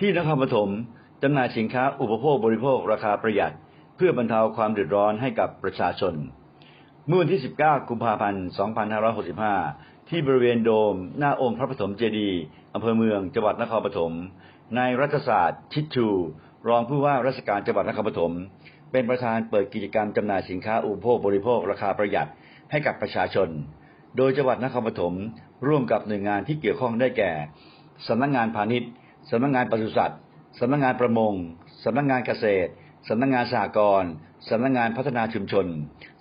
ที่นครปฐมจำหน่ายสินค้าอุปโภคบริโภคราคาประหยัด เพื่อบรรเทาความเดือดร้อนให้กับประชาชน เมื่อวันที่ 19 กุมภาพันธ์ 2565 ที่บริเวณโดม หน้าองค์พระปฐมเจดีย์อำเภอเมืองจังหวัดนครปฐมนายรัฐศาสตร์ ชิดชู รองผู้ว่าราชการจังหวัดนครปฐมเป็นประธานเปิดกิจกรรมจำหน่ายสินค้าอุปโภคบริโภคราคาประหยัดให้กับประชาชน โดยจังหวัดนครปฐมร่วมกับหน่วยงานที่เกี่ยวข้องได้แก่สำนักงานพาณิชย์ สำนักงานปศุสัตว์สำนักงานประมงสำนักงานเกษตรสำนักงานสหกรณ์สำนักงานพัฒนาชุมชน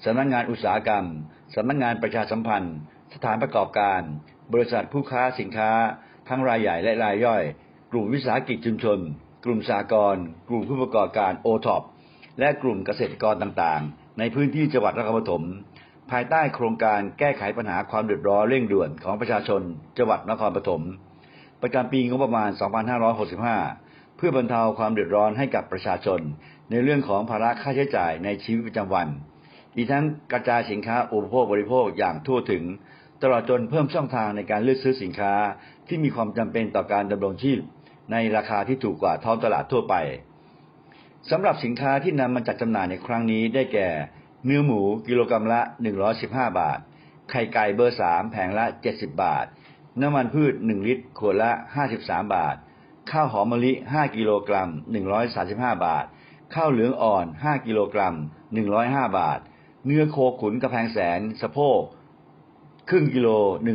สำนักงานอุตสาหกรรมสำนักงานประชาสัมพันธ์ สถานประกอบการ บริษัทผู้ค้าสินค้า ทั้งรายใหญ่และรายย่อย กลุ่มวิสาหกิจชุมชน กลุ่มสหกรณ์กลุ่มผู้ประกอบการโอท็อปและกลุ่มเกษตรกรต่างๆ ในพื้นที่จังหวัดนครปฐมภายใต้โครงการแก้ไขปัญหาความเดือดร้อนเร่งด่วนของประชาชนจังหวัดนครปฐม ประจำปีงบประมาณ 2565 เพื่อบรรเทาความเดือดร้อนให้กับประชาชน ในเรื่องของภาระค่าใช้จ่ายในชีวิตประจำวัน อีกทั้งกระจายสินค้าอุปโภคบริโภคอย่างทั่วถึง ตลอดจนเพิ่มช่องทางในการเลือกซื้อสินค้าที่มีความจำเป็นต่อการดำรงชีพ ในราคาที่ถูกกว่าท้องตลาดทั่วไปสำหรับสินค้าที่นำมาจัดจำหน่ายในครั้งนี้ได้แก่ เนื้อหมูกิโลกรัมละ 115 บาท ไข่ไก่เบอร์ 3 แผงละ 70 บาท น้ำมันพืช 1 ลิตรขวดละ 53 บาท ข้าวหอมมะลิ 5 กิโลกรัม 135 บาท ข้าวเหลืองอ่อน 5 กิโลกรัม 105 บาท เนื้อโคขุนกระแพงแสนสะโพกครึ่งกิโล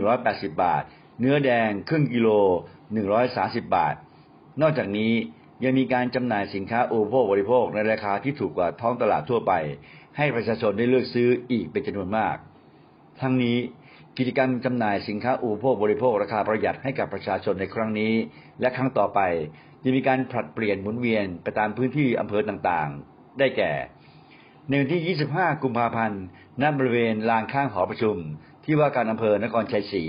180 บาท เนื้อแดงครึ่งกิโล 130 บาท นอกจากนี้ยังมีการจำหน่ายสินค้าอุปโภคบริโภคในราคาที่ถูกกว่าท้องตลาดทั่วไป ให้ประชาชนได้เลือกซื้ออีกเป็นจำนวนมาก ทั้งนี้ กิจกรรมจำหน่ายสินค้าอุปโภคบริโภคราคาประหยัดให้กับประชาชนในครั้งนี้ และครั้งต่อไปจะมีการผลัดเปลี่ยนหมุนเวียนไปตามพื้นที่อำเภอต่างๆ ได้แก่ในวันที่ 25 กุมภาพันธ์ณบริเวณลานข้างหอประชุม ที่ว่าการอำเภอนครชัยศรี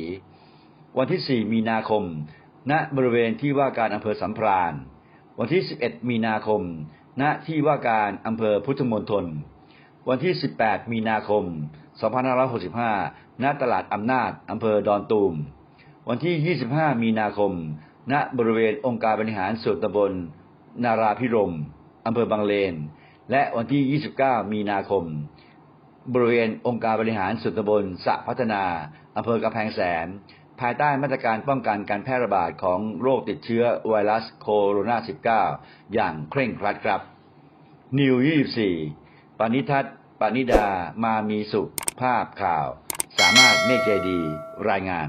วันที่ 4 มีนาคม ณบริเวณที่ว่าการอำเภอสัมพรานวันที่ 11 มีนาคม ณที่ว่าการอำเภอพุทธมณฑลวันที่ 18 มีนาคม 2565 ณตลาดอำนาจอำเภอดอนตูม วันที่ 25 มีนาคม ณ บริเวณองค์การบริหารส่วนตำบล นาราพิรมอำเภอบางเลน และวันที่ 29 มีนาคม บริเวณองค์การบริหารส่วนตำบลสะพัฒนาอำเภอกำแพงแสน ภายใต้มาตรการป้องกันการแพร่ระบาดของโรคติดเชื้อไวรัสโคโรนา 19 อย่างเคร่งครัดครับ นิว 24ปณิทัศน์ปณิดา มามีสุข ภาพข่าว สามารถเมฆใจดีรายงาน